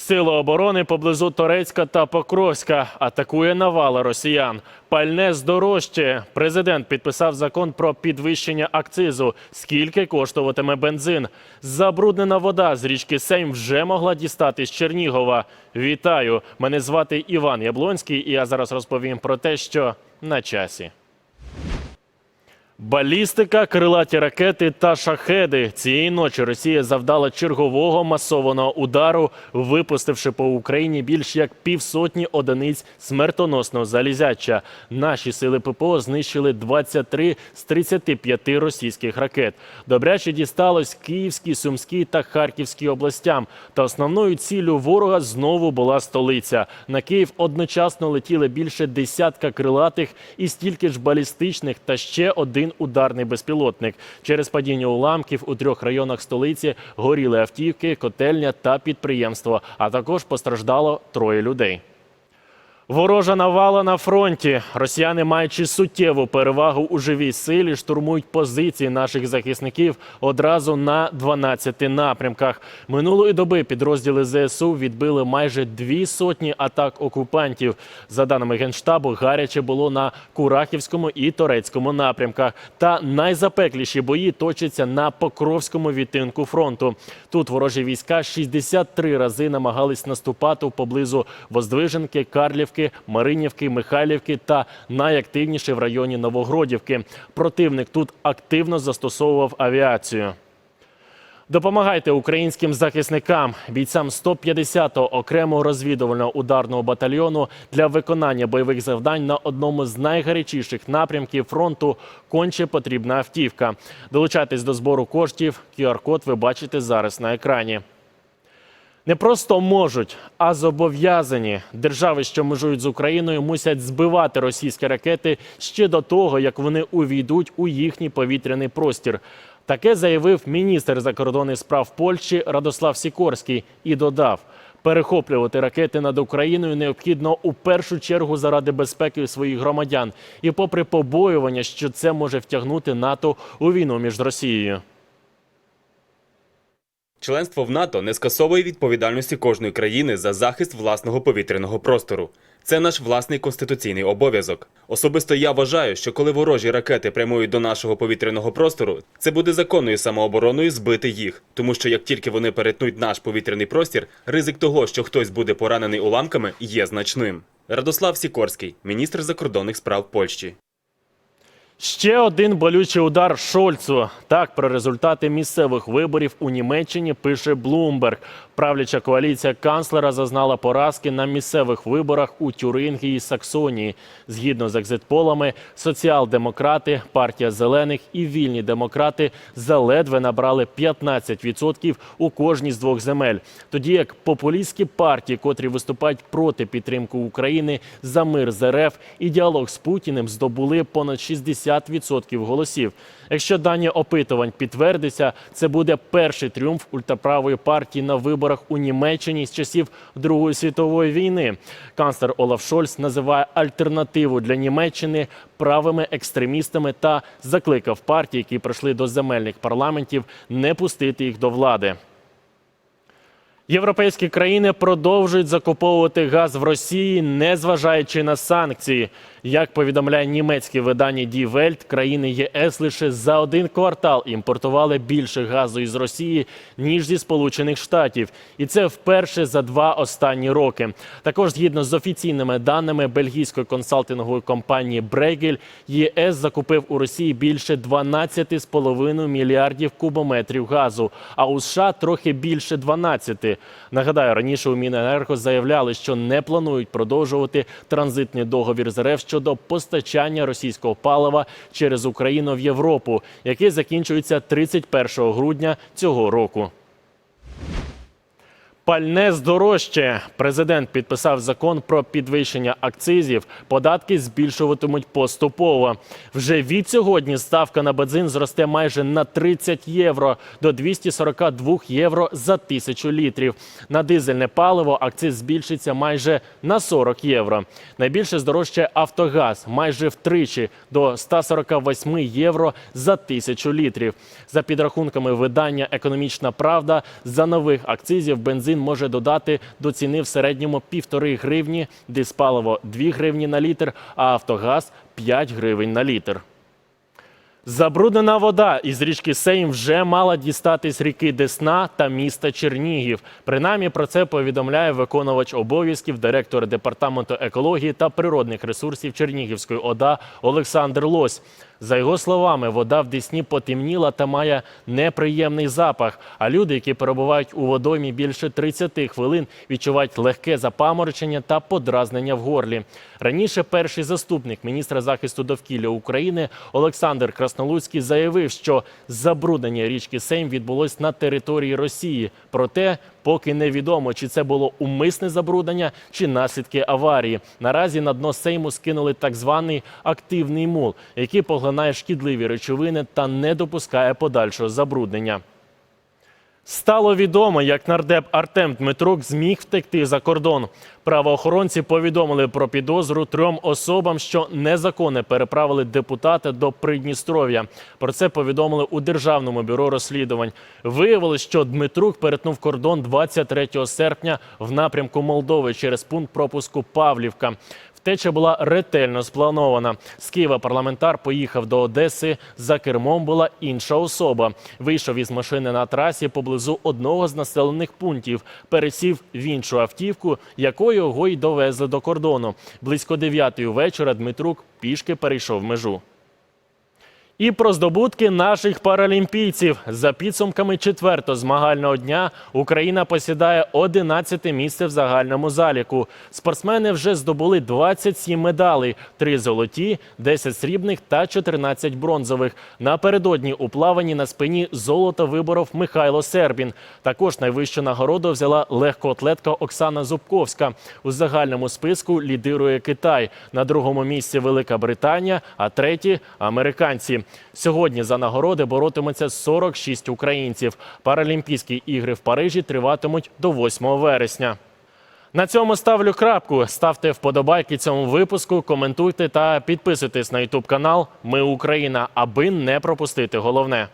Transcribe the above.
Сили оборони поблизу Торецька та Покровська атакує навала росіян. Пальне здорожчає. Президент підписав закон про підвищення акцизу. Скільки коштуватиме бензин? Забруднена вода з річки Сейм вже могла дістати з Чернігова. Вітаю! Мене звати Іван Яблонський, і я зараз розповім про те, що на часі. Балістика, крилаті ракети та шахеди. Цієї ночі Росія завдала чергового масованого удару, випустивши по Україні більш як півсотні одиниць смертоносного залізяча. Наші сили ППО знищили 23 з 35 російських ракет. Добряче дісталось Київській, Сумській та Харківській областям. Та основною ціллю ворога знову була столиця. На Київ одночасно летіли більше десятка крилатих і стільки ж балістичних та ще один ударний безпілотник. Через падіння уламків у трьох районах столиці горіли автівки, котельня та підприємство. А також постраждало троє людей. Ворожа навала на фронті. Росіяни, маючи суттєву перевагу у живій силі, штурмують позиції наших захисників одразу на 12 напрямках. Минулої доби підрозділи ЗСУ відбили майже дві сотні атак окупантів. За даними генштабу, гаряче було на Курахівському і Торецькому напрямках. Та найзапекліші бої точаться на Покровському відтинку фронту. Тут ворожі війська 63 рази намагались наступати поблизу Воздвиженки, Карлівки, Маринівки, Михайлівки та найактивніше в районі Новогродівки. Противник тут активно застосовував авіацію. Допомагайте українським захисникам, бійцям 150-го окремого розвідувального ударного батальйону для виконання бойових завдань на одному з найгарячіших напрямків фронту конче потрібна автівка. Долучайтесь до збору коштів. QR-код ви бачите зараз на екрані. Не просто можуть, а зобов'язані. Держави, що межують з Україною, мусять збивати російські ракети ще до того, як вони увійдуть у їхній повітряний простір. Таке заявив міністр закордонних справ Польщі Радослав Сікорський і додав. Перехоплювати ракети над Україною необхідно у першу чергу заради безпеки своїх громадян, і попри побоювання, що це може втягнути НАТО у війну між Росією. Членство в НАТО не скасовує відповідальності кожної країни за захист власного повітряного простору. Це наш власний конституційний обов'язок. Особисто я вважаю, що коли ворожі ракети прямують до нашого повітряного простору, це буде законною самообороною збити їх, тому що як тільки вони перетнуть наш повітряний простір, ризик того, що хтось буде поранений уламками, є значним. Радослав Сікорський, міністр закордонних справ Польщі. Ще один болючий удар Шольцу. Так про результати місцевих виборів у Німеччині пише Блумберг. Правляча коаліція канцлера зазнала поразки на місцевих виборах у Тюрингії і Саксонії. Згідно з екзитполами, соціал-демократи, партія зелених і вільні демократи заледве набрали 15% у кожній з двох земель. Тоді як популістські партії, котрі виступають проти підтримки України за мир з РФ і діалог з Путіним, здобули понад 60% голосів. Якщо дані опитувань підтвердяться, це буде перший тріумф ультраправої партії на виборах у Німеччині з часів Другої світової війни. Канцлер Олаф Шольц називає альтернативу для Німеччини правими екстремістами та закликав партії, які прийшли до земельних парламентів, не пустити їх до влади. Європейські країни продовжують закуповувати газ в Росії, незважаючи на санкції. Як повідомляє німецьке видання Die Welt, країни ЄС лише за один квартал імпортували більше газу із Росії ніж зі Сполучених Штатів, і це вперше за два останні роки. Також згідно з офіційними даними бельгійської консалтингової компанії Брегель, ЄС закупив у Росії більше 12,5 мільярдів кубометрів газу, а у США трохи більше 12. Нагадаю, раніше у Міненерго заявляли, що не планують продовжувати транзитний договір з РФ щодо постачання російського палива через Україну в Європу, який закінчується 31 грудня цього року. Пальне здорожчає. Президент підписав закон про підвищення акцизів. Податки збільшуватимуть поступово. Вже від сьогодні ставка на бензин зросте майже на 30 євро до 242 євро за тисячу літрів. На дизельне паливо акциз збільшиться майже на 40 євро. Найбільше здорожчає Автогаз майже втричі до 148 євро за тисячу літрів. За підрахунками видання Економічна правда за нових акцизів бензин може додати до ціни в середньому півтори гривні, диспаливо 2 гривні на літр, а Автогаз 5 гривень на літр. Забруднена вода із річки Сейм вже мала дістатись ріки Десна та міста Чернігів. Принаймні про це повідомляє виконувач обов'язків директор департаменту екології та природних ресурсів Чернігівської ОДА Олександр Лось. За його словами, вода в Десні потемніла та має неприємний запах. А люди, які перебувають у водоймі більше 30 хвилин, відчувають легке запаморочення та подразнення в горлі. Раніше перший заступник міністра захисту довкілля України Олександр Краснолуцький заявив, що забруднення річки Сейм відбулось на території Росії. Проте поки невідомо, чи це було умисне забруднення чи наслідки аварії. Наразі на дно Сейму скинули так званий активний мул, який поглинає шкідливі речовини та не допускає подальшого забруднення. Стало відомо, як нардеп Артем Дмитрук зміг втекти за кордон. Правоохоронці повідомили про підозру трьом особам, що незаконно переправили депутата до Придністров'я. Про це повідомили у Державному бюро розслідувань. Виявилось, що Дмитрук перетнув кордон 23 серпня в напрямку Молдови через пункт пропуску Павлівка. Втеча була ретельно спланована. З Києва парламентар поїхав до Одеси. За кермом була інша особа. Вийшов із машини на трасі поблизу одного з населених пунктів. Пересів в іншу автівку, якою його й довезли до кордону. Близько дев'ятої вечора Дмитрук пішки перейшов межу. І про здобутки наших паралімпійців за підсумками четвертого змагального дня Україна посідає 11 місце в загальному заліку. Спортсмени вже здобули 27 медалей: 3 золоті, 10 срібних та 14 бронзових. Напередодні у плаванні на спині золото виборов Михайло Сербін. Також найвищу нагороду взяла легкоатлетка Оксана Зубковська. У загальному списку лідирує Китай. На другому місці Велика Британія, а треті американці. Сьогодні за нагороди боротимуться 46 українців. Паралімпійські ігри в Парижі триватимуть до 8 вересня. На цьому ставлю крапку. Ставте вподобайки цьому випуску, коментуйте та підписуйтесь на Ютуб канал Ми Україна, аби не пропустити головне.